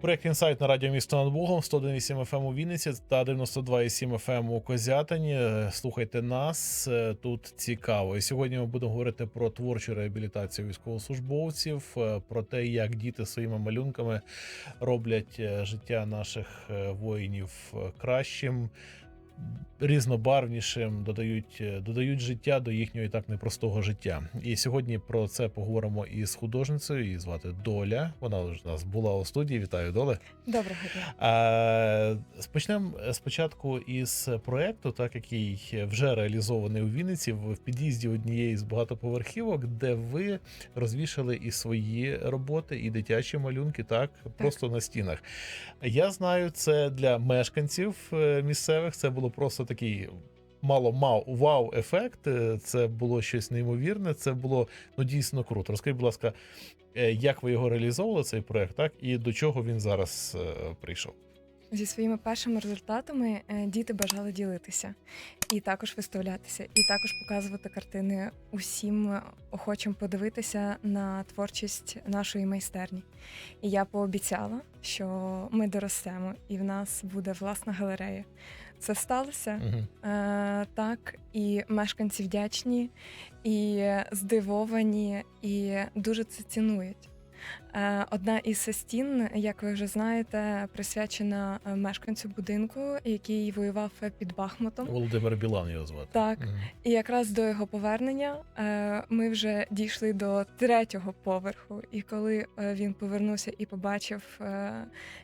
Проект інсайт на радіо місто над Богом 101,8 FM у Вінниці та 92,7 FM у Козятині. Е, Слухайте нас е, тут цікаво. І сьогодні ми будемо говорити про творчу реабілітацію військовослужбовців, е, про те, як діти своїми малюнками роблять життя наших воїнів кращим. Різнобарвнішим додають, е, додають життя до їхнього і так непростого життя. І сьогодні про це поговоримо із художницею. Її звати Доля. Вона вже у нас була у студії. Вітаю, Доле. Доброго дня. А, Почнемо спочатку із проекту, так який вже реалізований у Вінниці в під'їзді однієї з багатоповерхівок, де ви розвішали і свої роботи, і дитячі малюнки, так, просто на стінах. Я знаю, це для мешканців е, місцевих. Це було просто такий. Мало мав вау-ефект, е, це було щось неймовірне, це було ну дійсно круто. Розкажіть, будь ласка, е, як ви його реалізовували, цей проект, так і до чого він зараз е, прийшов? Зі своїми першими результатами діти бажали ділитися і також виставлятися, і також показувати картини усім охочим подивитися на творчість нашої майстерні. І я пообіцяла, що ми доростемо, і в нас буде власна галерея. Це сталося Угу. Е, так, і мешканці вдячні, і здивовані, і дуже це цінують. Е, Одна із стін, як ви вже знаєте, присвячена е, мешканцю будинку, який воював під Бахмутом. Володимир Білан його звати. Так, Мгм. і якраз до його повернення е, ми вже дійшли до третього поверху. І коли е, він повернувся і побачив, е,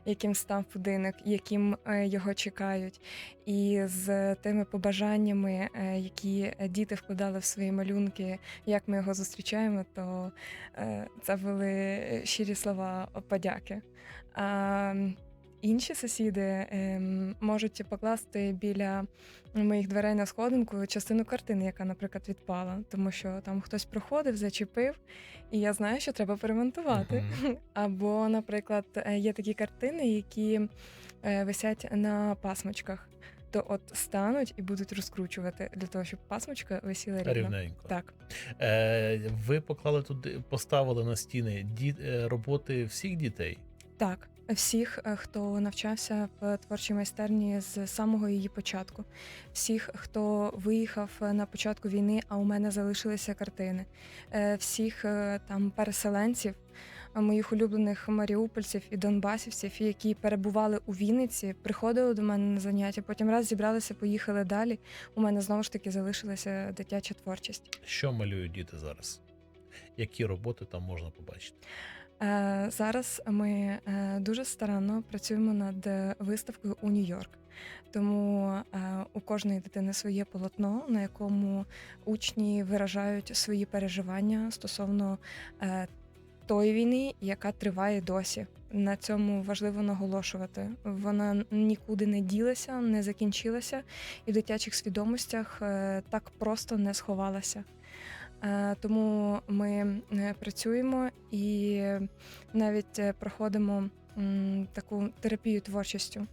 яким став будинок, яким е, його чекають, і з тими побажаннями, е, які діти вкладали в свої малюнки, як ми його зустрічаємо, то е, це були щирі слова подяки. А інші сусіди ем, можуть покласти біля моїх дверей на сходинку частину картини, яка, наприклад, відпала, тому що там хтось проходив, зачепив, і я знаю, що треба поремонтувати. Мгм. Або, наприклад, е, є такі картини, які е, висять на пасмочках. То от стануть і будуть розкручувати для того, щоб пасмочка висіла рівно. Рівненько. Так, Е, ви поклали туди, поставили на стіни ді, е, роботи всіх дітей. так. Всіх, е, хто навчався в творчій майстерні з самого її початку, всіх, хто виїхав е, на початку війни, а у мене залишилися картини, всіх там переселенців, моїх улюблених маріупольців і донбасівців, які перебували у Вінниці, приходили до мене на заняття, потім раз зібралися, поїхали далі. У мене знову ж таки залишилася дитяча творчість. Що малюють діти зараз? Які роботи там можна побачити? Е, Зараз ми е, дуже старанно працюємо над виставкою у Нью-Йорк. Тому е, у кожної дитини своє полотно, на якому учні виражають свої переживання стосовно тої війни, яка триває досі. На цьому важливо наголошувати. Вона нікуди не ділася, не закінчилася, і в дитячих свідомостях е, так просто не сховалася. Е, Тому ми е, працюємо і навіть проходимо таку терапію творчістю,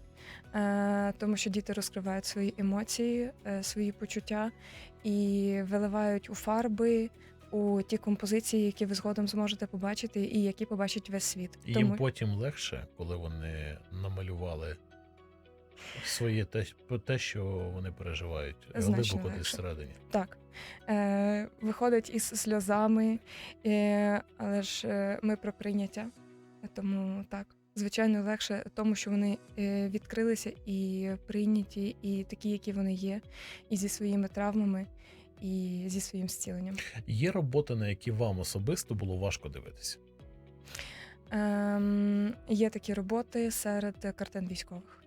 тому що діти розкривають свої емоції, свої почуття і виливають у фарби. У ті композиції, які ви згодом зможете побачити, і які побачить весь світ. І Тому Їм потім легше, коли вони намалювали своє те, те що вони переживають Значно глибоко десь всередині. Так. Е, виходить із сльозами, е, але ж е, ми про прийняття. Тому так, звичайно, легше тому, що вони е, відкрилися і прийняті, і такі, які вони є, і зі своїми травмами, і зі своїм зціленням. Є роботи, на які вам особисто було важко дивитися. Ем, є такі роботи серед картин військових.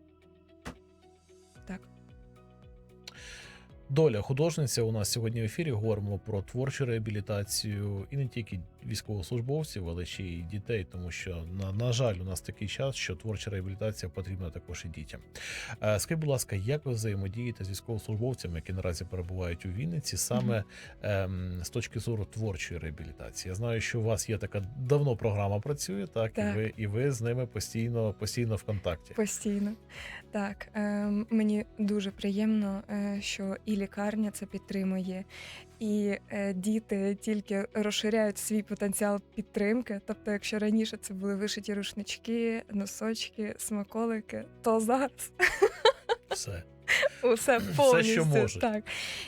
Так. Доля художниця у нас сьогодні в ефірі. Говоримо про творчу реабілітацію і не тільки військовослужбовців, але ще й дітей, тому що на, на жаль, у нас такий час, що творча реабілітація потрібна також і дітям. Е, Скажіть, будь ласка, як ви взаємодієте з військовослужбовцями, які наразі перебувають у Вінниці, саме ем, з точки зору творчої реабілітації? Я знаю, що у вас є така давно програма працює, так, Так. І, ви, і ви з ними постійно, постійно в контакті. Постійно. Так, ем, мені дуже приємно, е, що і лікарня це підтримує, і е, діти тільки розширяють свій потенціал підтримки. Тобто, якщо раніше це були вишиті рушнички, носочки, смаколики, то зараз Все. Усе Все, повністю що можуть. так.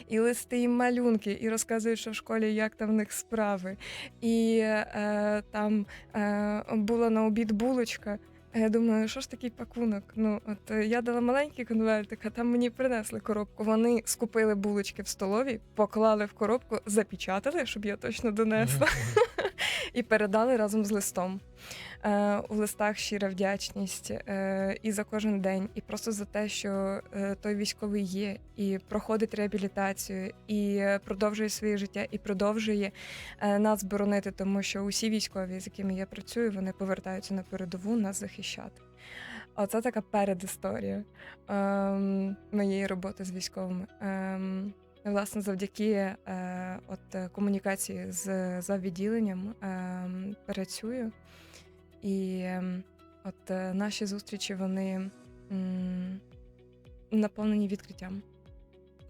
І листи, і малюнки, і розказують, що в школі як там в них справи. І е, там е, була на обід булочка. А Я думаю, що ж такий пакунок? Ну, от е, я дала маленький конвертик, а там мені принесли коробку. Вони скупили булочки в столові, поклали в коробку, запечатали, щоб я точно донесла. І передали разом з листом. Е, у листах щира вдячність е, і за кожен день, і просто за те, що е, той військовий є, і проходить реабілітацію, і продовжує своє життя, і продовжує е, нас боронити, тому що усі військові, з якими я працюю, вони повертаються на передову нас захищати. Оце така передісторія ем, моєї роботи з військовими. Ем, Власне, завдяки е, от, е, комунікації з за відділенням ем, працюю. І ем, от е, наші зустрічі вони м, наповнені відкриттям.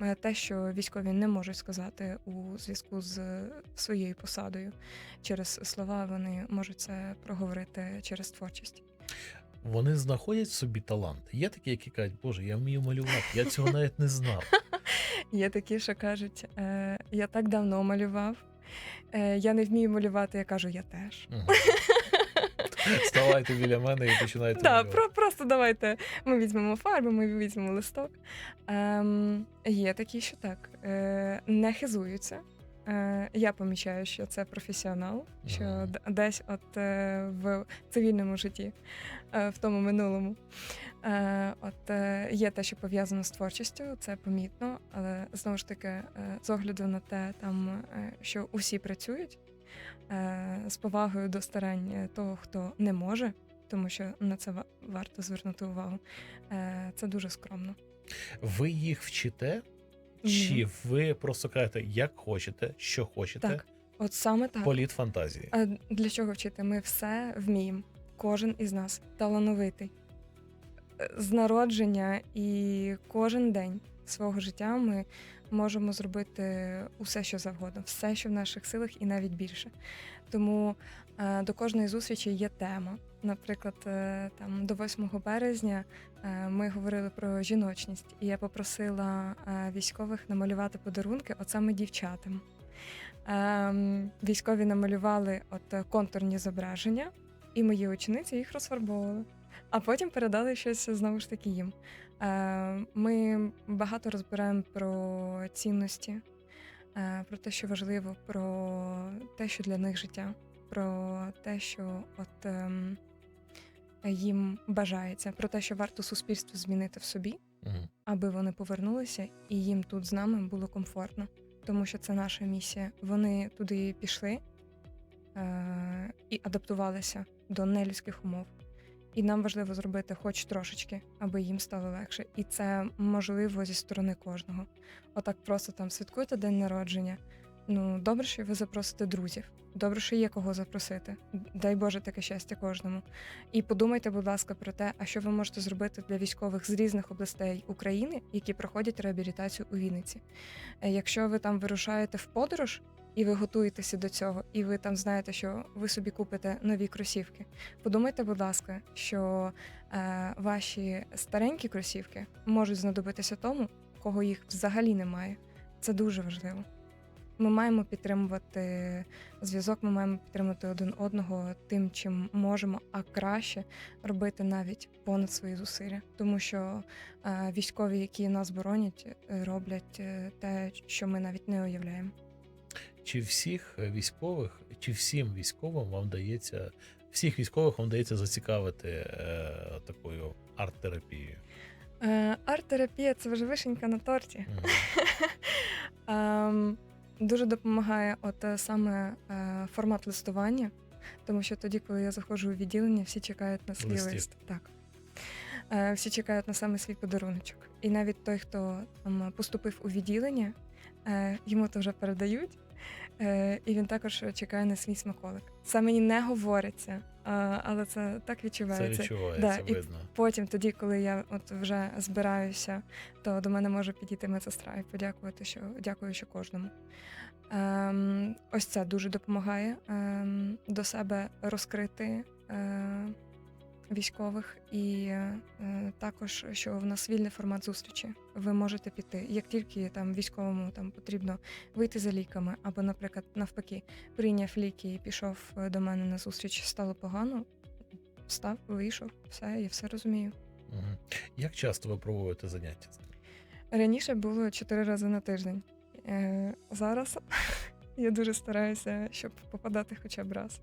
Е, Те, що військові не можуть сказати у зв'язку з своєю посадою через слова, вони можуть це проговорити через творчість. Вони знаходять в собі талант. Є такі, які кажуть, Боже, я вмію малювати, я цього навіть не знав. Є такі, що кажуть, е, я так давно малював, е, я не вмію малювати, я кажу, я теж. Мгм. Ставайте біля мене і починайте. Да, малювати. про, просто давайте ми візьмемо фарби, ми візьмемо листок. Ем, є такі, що так, е, не хизуються. Е, я помічаю, що це професіонал, що десь от е, в цивільному житті, е, в тому минулому. От є те, що пов'язано з творчістю, це помітно, але знову ж таки, з огляду на те, там, що усі працюють з повагою до старань того, хто не може, тому що на це варто звернути увагу. Це дуже скромно. Ви їх вчите. Чи ви просто кажете, як хочете, що хочете, Так. От саме так. політ фантазії. А для чого вчити? Ми все вміємо. Кожен із нас талановитий. Е, З народження і кожен день свого життя ми можемо зробити усе, що завгодно, все, що в наших силах, і навіть більше. Тому е, до кожної зустрічі є тема. Наприклад, е, там до 8 березня е, ми говорили про жіночність, і я попросила військових намалювати подарунки, от саме дівчатам. Ем, військові намалювали от контурні зображення, і мої учениці їх розфарбовували. А потім передали щось знову ж таки їм. Е, ми багато розбираємо про цінності, е, про те, що важливо, про те, що для них життя, про те, що от ем, їм бажається, про те, що варто суспільство змінити в собі, аби вони повернулися і їм тут з нами було комфортно, тому що це наша місія. Вони туди пішли е- і адаптувалися до нелюдських умов. І нам важливо зробити хоч трошечки, аби їм стало легше. І це можливо зі сторони кожного. Отак просто там святкуєте день народження. Ну, добре, що ви запросите друзів. Добре, що є кого запросити. Дай Боже таке щастя кожному. І подумайте, будь ласка, про те, а що ви можете зробити для військових з різних областей України, які проходять реабілітацію у Вінниці. Е, Якщо ви там вирушаєте в подорож і ви готуєтеся до цього, і ви там знаєте, що ви собі купите нові кросівки, подумайте, будь ласка, що е, ваші старенькі кросівки можуть знадобитися тому, кого їх взагалі немає. Це дуже важливо. Ми маємо підтримувати зв'язок, ми маємо підтримувати один одного тим, чим можемо, а краще робити навіть понад свої зусилля, тому що е, військові, які нас боронять, роблять е, те, що ми навіть не уявляємо. Чи всіх військових, чи всім військовим вам дається, всіх військових вам дається зацікавити е, такою арт-терапією? Е, арт-терапія це вже вишенька на торті. Мгм. Ем, Дуже допомагає от е, саме е, формат листування, тому що тоді, коли я заходжу у відділення, всі чекають на свій Листів. лист. Так. Е, Всі чекають на саме свій подаруночок. І навіть той, хто там, поступив у відділення, е, йому то вже передають, е, і він також чекає на свій смаколик. Це мені не говориться, але це так Це відчувається. відчувається, Да, і. Потім, тоді, коли я от вже збираюся, то до мене може підійти медсестра і подякувати, що дякую, що кожному. Ем, ось це дуже допомагає ем, до себе розкрити е, військових, і е, також що в нас вільний формат зустрічі. Ви можете піти. Як тільки там військовому там потрібно вийти за ліками, або, наприклад, навпаки, прийняв ліки і пішов е, до мене на зустріч, стало погано. Встав, вийшов, все, я все розумію. Як часто ви проводите заняття? Раніше було чотири рази на тиждень. Е, зараз я дуже стараюся, щоб попадати хоча б раз.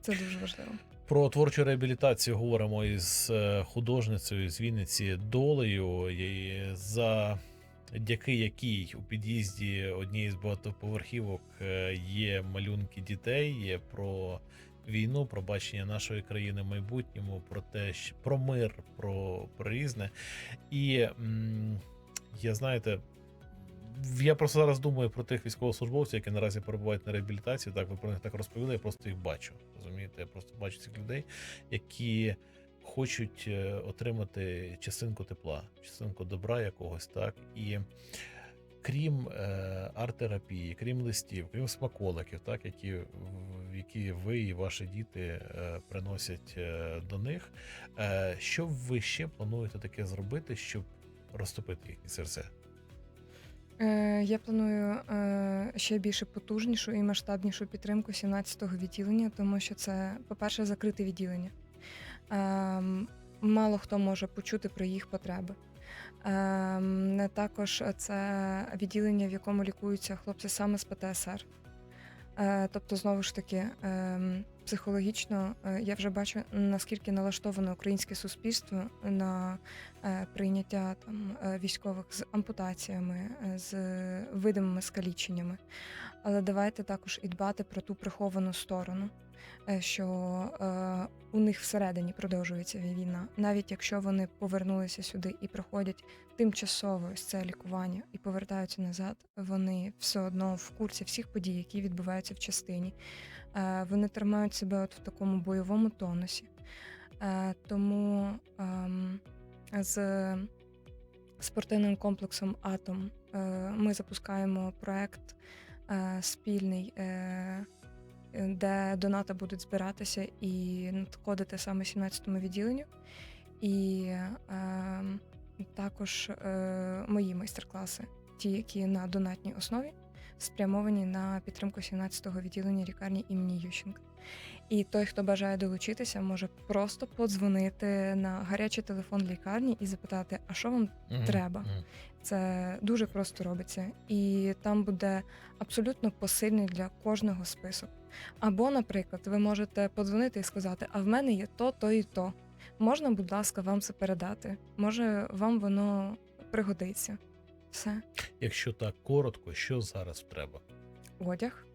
Це дуже важливо. Про творчу реабілітацію говоримо із е, художницею з Вінниці Долею, і завдяки якій у під'їзді однієї з багатоповерхівок е, є малюнки дітей, є про війну, про бачення нашої країни в майбутньому, про те, що- про мир, про, про різне. І я знаєте. Я просто зараз думаю про тих військовослужбовців, які наразі перебувають на реабілітації. Так, ви про них так розповіли. Я просто їх бачу. Розумієте, я просто бачу цих людей, які хочуть е, отримати частинку тепла, частинку добра якогось, так і. Крім е, арт-терапії, крім листів, крім смаколиків, так які, які ви і ваші діти е, приносять е, до них. Е, що ви ще плануєте таке зробити, щоб розтопити їхні серця? Е, я планую е, ще більше потужнішу і масштабнішу підтримку 17-го відділення, тому що це, по-перше, закрите відділення. Ем, мало хто може почути про їх потреби. Ем, також це відділення, в якому лікуються хлопці саме з ПТСР. Е, тобто, знову ж таки, ем, психологічно е, я вже бачу, наскільки налаштоване українське суспільство на е, прийняття там військових з ампутаціями, з видимими скаліченнями. Але давайте також і дбати про ту приховану сторону, що е, у них всередині продовжується війна, навіть якщо вони повернулися сюди і проходять тимчасове ось це лікування і повертаються назад, вони все одно в курсі всіх подій, які відбуваються в частині. Е, Вони тримають себе от в такому бойовому тонусі. Е, Тому ем, з спортивним комплексом Атом е, ми запускаємо проект е, спільний, е, де донати будуть збиратися і надходити саме 17-му відділенню. І ем, також е, мої майстер-класи, ті, які на донатній основі, спрямовані на підтримку 17-го відділення лікарні імені Ющенка. І той, хто бажає долучитися, може просто подзвонити на гарячий телефон лікарні і запитати, а що вам Мгм. Треба. Це дуже просто робиться, і там буде абсолютно посильний для кожного список. Або, наприклад, ви можете подзвонити і сказати: А в мене є то, то і то. Можна, будь ласка, вам це передати? Може, вам воно пригодиться. Все, Якщо так коротко, що зараз треба? одяг,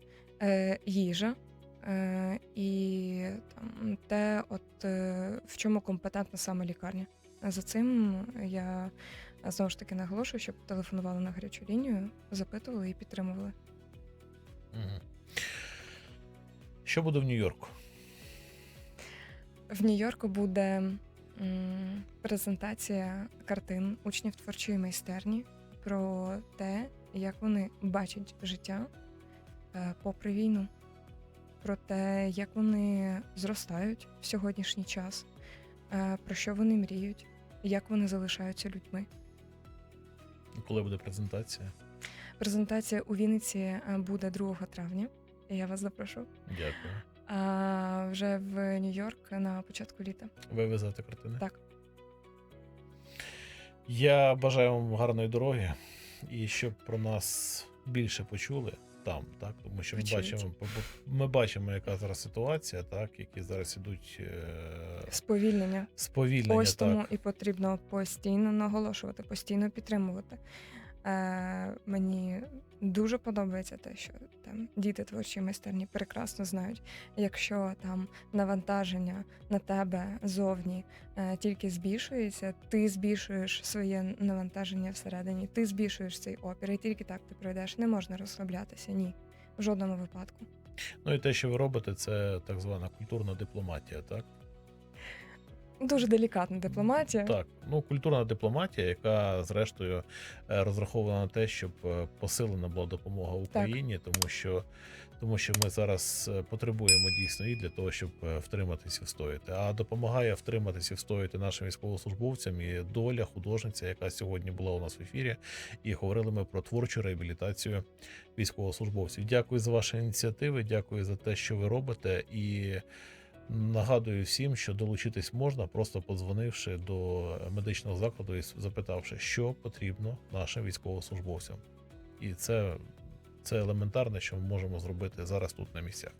е, їжа. Е, і там те, от е, в чому компетентна саме лікарня. За цим я знову ж таки наголошую, щоб телефонували на гарячу лінію, запитували і підтримували. Мгм. Що буде в Нью-Йорку? В Нью-Йорку буде м, презентація картин учнів творчої майстерні про те, як вони бачать життя е, попри війну, про те, як вони зростають в сьогоднішній час, е, про що вони мріють, як вони залишаються людьми. Коли буде презентація? Презентація у Вінниці е, буде 2 травня. Я вас запрошу. Дякую. А вже в Нью-Йорк на початку літа. Ви везете картини? Так. Я бажаю вам гарної дороги і щоб про нас більше почули там, так тому що ми Почують. бачимо, ми бачимо, яка зараз ситуація, так які зараз ідуть е, Сповільнення. сповільнення. Ось тому і потрібно постійно наголошувати, постійно підтримувати. Е, мені дуже подобається те, що там діти творчі майстерні прекрасно знають, якщо там навантаження на тебе зовні е, тільки збільшується, ти збільшуєш своє навантаження всередині, ти збільшуєш цей опір, і тільки так ти пройдеш. Не можна розслаблятися, ні. В жодному випадку. Ну і те, що ви робите, це так звана культурна дипломатія, так? Дуже делікатна дипломатія. Так, ну культурна дипломатія, яка зрештою е, розрахована на те, щоб е, посилена була допомога Україні, тому що тому що ми зараз е, потребуємо дійсно і для того, щоб втриматися і встояти. А допомагає втриматися і встояти нашим військовослужбовцям і доля художниця, яка сьогодні була у нас в ефірі, і говорили ми про творчу реабілітацію військовослужбовців. Дякую за ваші ініціативи, дякую за те, що ви робите і. Нагадую всім, що долучитись можна, просто подзвонивши до медичного закладу і запитавши, що потрібно нашим військовослужбовцям. І це, це елементарне, що ми можемо зробити зараз тут на місцях.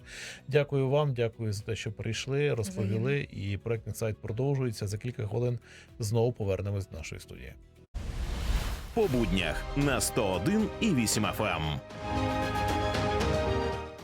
Дякую вам, дякую за те, що прийшли, розповіли. І проектний сайт продовжується. За кілька хвилин знову повернемось до нашої студії. по буднях на 101 і 8 FM.